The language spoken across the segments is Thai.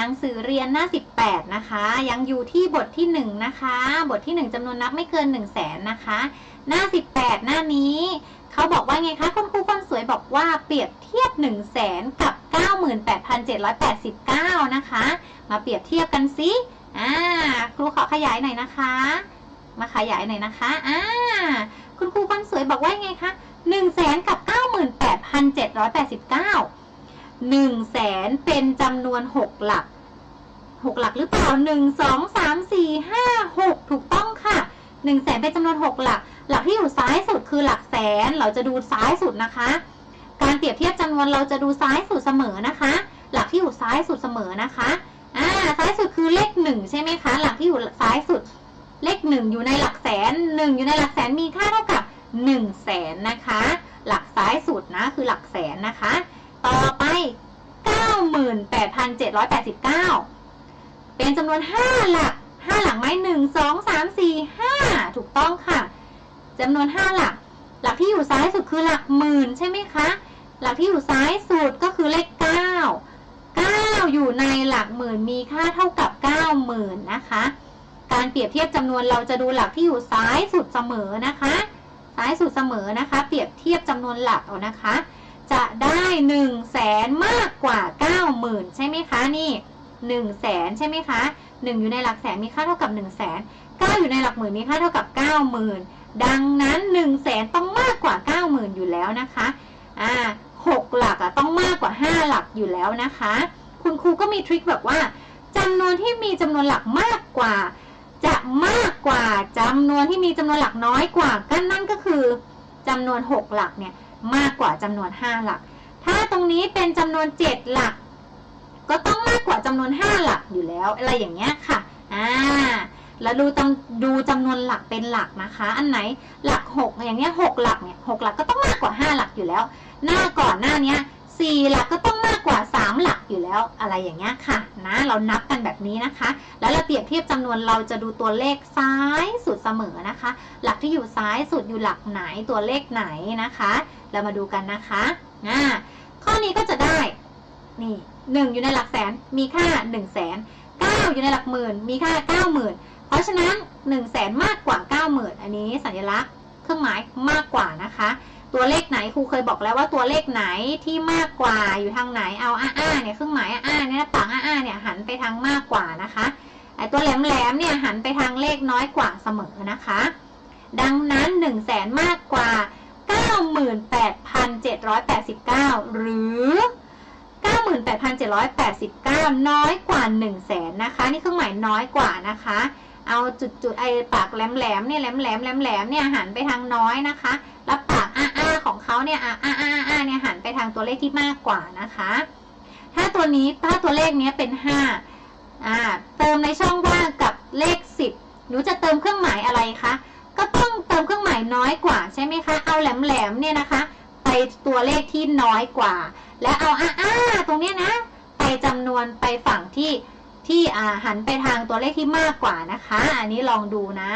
หนังสือเรียนหน้า 18 นะคะ ยังอยู่ที่บทที่1นะคะ บทที่ 1จำนวนนับไม่เกิน 1 0 0 0 0แสนนะคะ หน้า 18 หน้านี้ เขาบอกว่าไงคะคุณครูคนสวยบอกว่าเปรียบเทียบ 1 0 0 0 0แสนกับ 98,789 นะคะ มาเปรียบเทียบกันสิอ่าครูขอขยายหน่อยนะคะ มาขยายหน่อยนะคะอ่าคุณครูคนสวยบอกว่าไงคะ1 0 0 0 0แสนกับ 98,789 หนึ่งแสนเป็นจำนวนหกหลักหกหลักหรือเปล่าหนึ่งสองสามสี่ห้าหกถูกต้องค่ะหนึ่งแสนเป็นจำนวนหกหลัก หลักที่อยู่ซ้ายสุดคือหลักแสนเราจะดูซ้ายสุดนะคะ การเปรียบเทียบจำนวนเราจะดูซ้ายสุดเสมอนะคะ หลักที่อยู่ซ้ายสุดเสมอนะคะอ่าซ้ายสุดคือเลขหนึ่งใช่ไหมคะหลักที่อยู่ซ้ายสุด เลขหนึ่งอยู่ในหลักแสนหนึ่งอยู่ในหลักแสนมีค่าเท่ากับหนึ่งแสนนะคะ หลักซ้ายสุดนะคือหลักแสนนะคะ ต่อไป 98,789 เป็นจำนวน 5 หลัก 5 หลักไหม1 2 3 4 5 ถูกต้องค่ะจำนวน 5 หลัก หลักที่อยู่ซ้ายสุดคือหลักหมื่นใช่ไหมคะ หลักที่อยู่ซ้ายสุดก็คือเลข 9 9 อยู่ในหลักหมื่นมีค่าเท่ากับ 90,000 นะคะ การเปรียบเทียบจำนวนเราจะดูหลักที่อยู่ซ้ายสุดเสมอนะคะ ซ้ายสุดเสมอนะคะ เปรียบเทียบจำนวนหลักเอานะคะ จะได้1นึ่งแสนมากกว่า 90,000 ใช่ไหมคะนี่1นึ่งแสนใช่ไหมคะ 1 อยู่ในหลักแสนมีค่าเท่ากับ1นึ่งแสน9อยู่ในหลักหมื่นมีค่าเท่ากับ 90,000 ดังนั้น1นึ่งแสนต้องมากกว่า 90,000 อยู่แล้วนะคะอ่าหกหลักอะต้องมากกว่า 5 หลักอยู่แล้วนะคะ คุณครูก็มีทริคแบบว่าจำนวนที่มีจำนวนหลักมากกว่า จะมากกว่าจำนวนที่มีจำนวนหลักน้อยกว่าก็นั่นก็คือจำนวน 6 หลักเนี่ย มากกว่าจำนวน 5 หลัก ถ้าตรงนี้เป็นจำนวน 7 หลัก ก็ต้องมากกว่าจำนวน 5 หลักอยู่แล้ว อะไรอย่างเงี้ยค่ะ อ่า แล้วดูจำดูจำนวนหลักเป็นหลักนะคะ อันไหนหลัก 6 อย่างเงี้ย 6 หลักเนี่ย 6 หลักก็ต้องมากกว่า 5 หลักอยู่แล้ว หน้าก่อนหน้าเนี้ย 4 หลักก็ต้องมากกว่า 3 หลักอยู่แล้วอะไรอย่างเงี้ยค่ะนะเรานับกันแบบนี้นะคะ แล้วเราเปรียบเทียบจำนวนเราจะดูตัวเลขซ้ายสุดเสมอนะคะ หลักที่อยู่ซ้ายสุดอยู่หลักไหนตัวเลขไหนนะคะ เรามาดูกันนะคะอ่าข้อนี้ก็จะได้นี่หนึ่งอยู่ในหลักแสนมีค่าหนึ่งแสนเก้าอยู่ในหลักหมื่นมีค่าเก้าหมื่นเพราะฉะนั้นหนึ่งแสนมากกว่าเก้าหมื่นอันนี้สัญลักษณ์เครื่องหมายมากกว่านะคะ ตัวเลขไหนครูเคยบอกแล้วว่าตัวเลขไหนที่มากกว่าอยู่ทางไหนเอาอ้าอ้าเนี่ยเครื่องหมายอ้าอ้าเนี่ยปากอ้าอ้าเนี่ยหันไปทางมากกว่านะคะไอตัวแหลมแหลมๆเนี่ยหันไปทางเลขน้อยกว่าเสมอนะคะ ดังนั้น1 0 0 0 0แสนมากกว่า 98,789 หรือ 98,789 น้อยกว่า 1 0 0 0 0แสนนะคะ นี่เครื่องหมายน้อยกว่านะคะเอาจุดๆไอปากแหลมๆเนี่ยแหลมๆแหลมๆเนี่ยหันไปทางน้อยนะคะ แล้ว เขาเนี่ยอ้าอ้าอ้าเนี่ยหันไปทางตัวเลขที่มากกว่านะคะ ถ้าตัวนี้ถ้าตัวเลขนี้เป็น5อ่าเติมในช่องว่างกับเลข10หนูจะเติมเครื่องหมายอะไรคะก็ต้องเติมเครื่องหมายน้อยกว่าใช่ไหมคะเอาแหลมๆเนี่ยนะคะ ไปตัวเลขที่น้อยกว่า และเอาอ้าอ้าตรงเนี้ยนะ ไปจำนวนไปฝั่งที่ที่อ่าหันไปทางตัวเลขที่มากกว่านะคะ อันนี้ลองดูนะ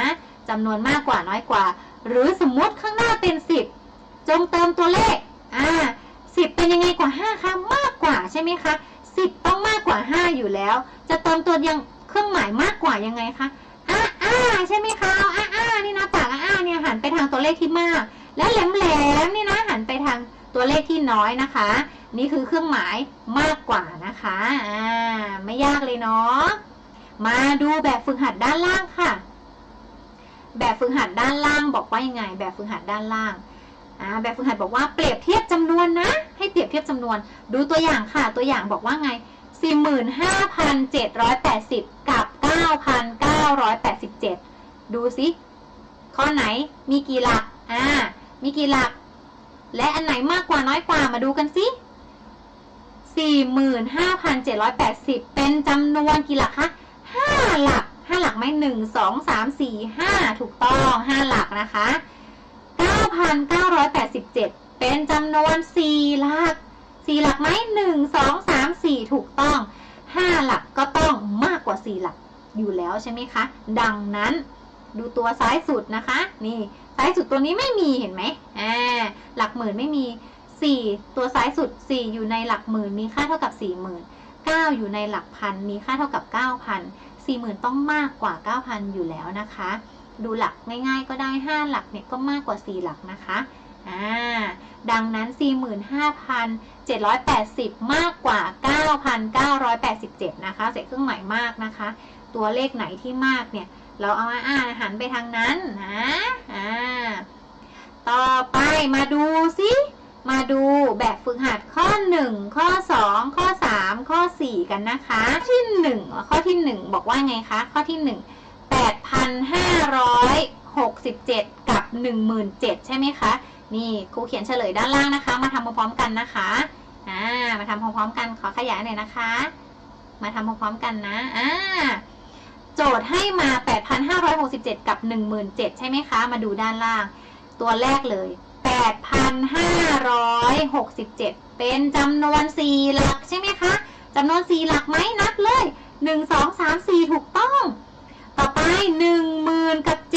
จำนวนมากกว่าน้อยกว่า หรือสมมติข้างหน้าเป็น10 จงเติมตัวเลข อ่า10เป็นยังไงกว่า5คะมากกว่าใช่ไหมคะ10ต้องมากกว่า5อยู่แล้ว จะเติมตัวยังเครื่องหมายมากกว่ายังไงคะอ้าอ้าใช่ไหมคะเอาอ้าอ้านี่นะปากอ้าอ้าเนี่ยหันไปทางตัวเลขที่มาก และแหลมแหลมนี่นะหันไปทางตัวเลขที่น้อยนะคะ นี่คือเครื่องหมายมากกว่านะคะอ่าไม่ยากเลยเนาะมาดูแบบฝึกหัดด้านล่างค่ะ แบบฝึกหัดด้านล่างบอกว่ายังไง แบบฝึกหัดด้านล่าง แบบฝึกหัดบอกว่าเปรียบเทียบจำนวนนะ ให้เปรียบเทียบจำนวน ดูตัวอย่างค่ะ ตัวอย่างบอกว่าไง 45,780 กับ 9,987 ดูสิข้อไหนมีกี่หลัก อ่า มีกี่หลัก และอันไหนมากกว่าน้อยกว่ามาดูกันสิ 45,780 เป็นจำนวนกี่หลักคะ5หลัก 5 หลักไหม1 2 3 4 5 ถูกต้อง 5 หลักนะคะ 9,987 เป็นจำนวน 4 หลัก 4 หลักไหม1 2 3 4 ถูกต้อง 5 หลักก็ต้องมากกว่า 4 หลักอยู่แล้วใช่ไหมคะ ดังนั้นดูตัวซ้ายสุดนะคะ นี่ซ้ายสุดตัวนี้ไม่มีเห็นไหมอ่าหลักหมื่นไม่มี 4 ตัวซ้ายสุด 4 อยู่ในหลักหมื่นมีค่าเท่ากับ 4 0,000 9อยู่ในหลักพันมีค่าเท่ากับ 9,000 40,000 ต้องมากกว่า 9,000 อยู่แล้วนะคะ ดูหลักง่ายๆก็ได้ 5 หลักเนี่ยก็มากกว่า 4 หลักนะคะอ่าดังนั้น 45,780 มากกว่า 9,987 นะคะใส่เครื่องหมายมากนะคะ ตัวเลขไหนที่มากเนี่ย เราเอาอ่าหันไปทางนั้นนะอ่าต่อไปมาดูสิมาดูแบบฝึกหัดข้อ 1 ข้อ 2 ข้อ 3 ข้อ 4 กันนะคะ ที่1ข้อที่ 1 บอกว่าไงคะ ข้อที่ 1 8,567 กับ 17,000ใช่ไหมคะ นี่ครูเขียนเฉลยด้านล่างนะคะ มาทำพร้อมๆกันนะคะ อ่า มาทำพร้อมๆกัน ขอขยายหน่อยนะคะ มาทำพร้อมๆกันนะ อ่า โจทย์ให้มา 8,567 กับ 17,000ใช่ไหมคะ มาดูด้านล่าง ตัวแรกเลย 8,567 เป็นจำนวน 4 หลักใช่ไหมคะจำนวน 4 หลักไหมนับเลย 1 2 3 4 ถูกต้อง ต่อไป10,000กับ7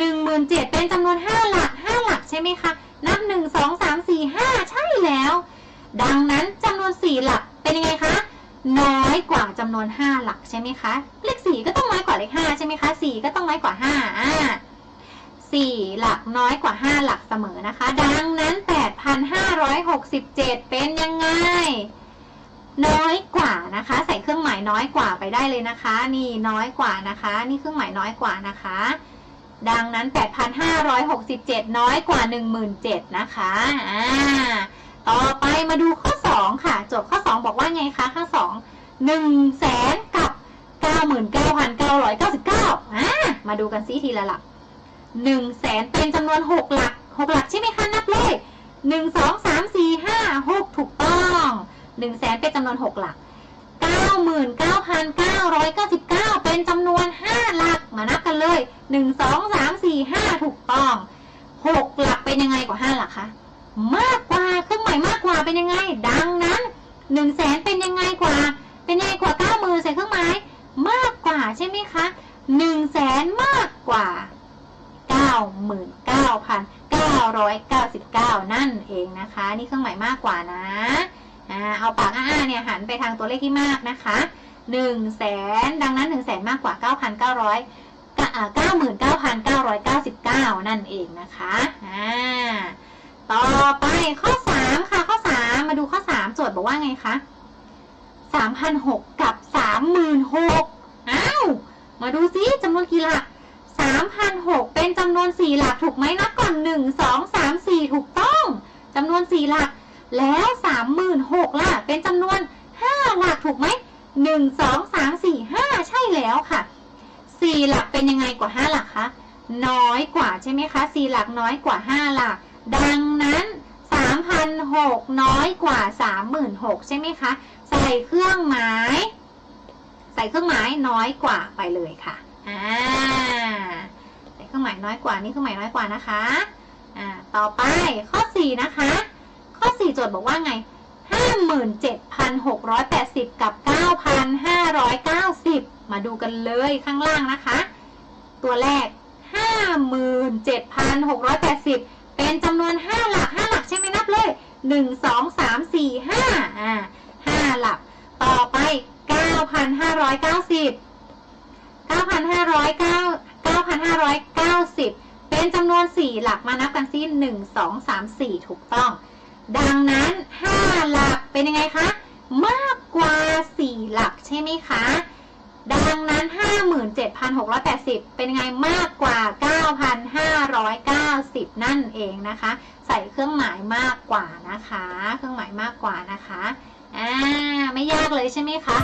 17,000เป็นจำนวน5หลัก5หลักใช่ไหมคะ นับ1 2 3 4 5ใช่แล้ว ดังนั้นจำนวน4หลักเป็นยังไงคะ น้อยกว่าจำนวน5หลักใช่ไหมคะ เลข4ก็ต้องน้อยกว่าเลข5ใช่ไหมคะ4ก็ต้องน้อยกว่า5อ่า4หลักน้อยกว่า5หลักเสมอนะคะ ดังนั้น8,567เป็นยังไงน้อยกว่านะคะ ใส่เครื่องหมายน้อยกว่าไปได้เลยนะคะ นี่น้อยกว่านะคะ นี่เครื่องหมายน้อยกว่านะคะ ดังนั้น 8,567 น้อยกว่า 17,000นะคะอ่าต่อไปมาดูข้อ 2 ค่ะโจทย์ข้อ 2 บอกว่าไงคะข้อ 2 1แสนกับ 99,999อ่ามาดูกันซิทีละหลัก1แสนเป็นจำนวน 6 หลัก 6 หลักใช่ไหมคะนับเลย1 2 3 4 5 6 ถูกต้อง1แสนเป็นจำนวน 6 หลัก 99,999 เป็นจำนวน 5 หลัก มานับกันเลย 1 2 3 4 5 ถูกต้อง 6 หลักเป็นยังไงกว่า 5 หลักคะ มากกว่า เครื่องหมายมากกว่าเป็นยังไง ดังนั้น 1 แสนเป็นยังไงกว่า เป็นยังไงกว่า 90,000ใส่เครื่องหมาย มากกว่าใช่ไหมคะ1แสนมากกว่า 99,999 นั่นเองนะคะ นี่เครื่องหมายมากกว่านะ อ่าเอาปากอ้าเนี่ยหันไปทางตัวเลขที่มากนะคะ1แสนดังนั้น1แสนมากกว่า 9,900ก็อ่า99,999 นั่นเองนะคะอ่าต่อไปข้อ 3 ค่ะ ข้อ 3 มาดูข้อ 3 โจทย์บอกว่าไงคะ3,006กับ 36,000อ้าวมาดูซิจำนวนกี่หลัก3,006เป็นจำนวน 4 หลักถูกไหมนับก่อน 1 2 3 4 ถูกต้องจำนวน 4 หลัก แล้ว 36,000ล่ะ เป็นจำนวน 5 หลักถูกไหม1 2 3 4 5 ใช่แล้วค่ะ 4 หลักเป็นยังไงกว่า 5 หลักคะ น้อยกว่าใช่ไหมคะ 4 หลักน้อยกว่า 5 หลัก ดังนั้น 3,006 น้อยกว่า 36,000 ใช่ไหมคะ ใส่เครื่องหมาย ใส่เครื่องหมายน้อยกว่าไปเลยค่ะ อ่า ใส่เครื่องหมายน้อยกว่า นี่เครื่องหมายน้อยกว่านะคะ อ่า ต่อไปข้อ 4 นะคะ ข้อ 4 โจทย์บอกว่าไง 57,680 กับ 9,590 มาดูกันเลยข้างล่างนะคะ ตัวแรก 57,680 เป็นจำนวน 5 หลัก 5 หลักใช่ไหมนับเลย 1 2 3 4 5อ่า5หลัก ต่อไป 9,590 9,509 9,590 เป็นจำนวน 4 หลักมานับกันซิ1 2 3 4 ถูกต้อง ดังนั้น 5 หลักเป็นยังไงคะ มากกว่า 4 หลักใช่ไหมคะ ดังนั้น 57,680 เป็นยังไงมากกว่า 9,590 นั่นเองนะคะ ใส่เครื่องหมายมากกว่านะคะ เครื่องหมายมากกว่านะคะ อ่า ไม่ยากเลยใช่ไหมคะ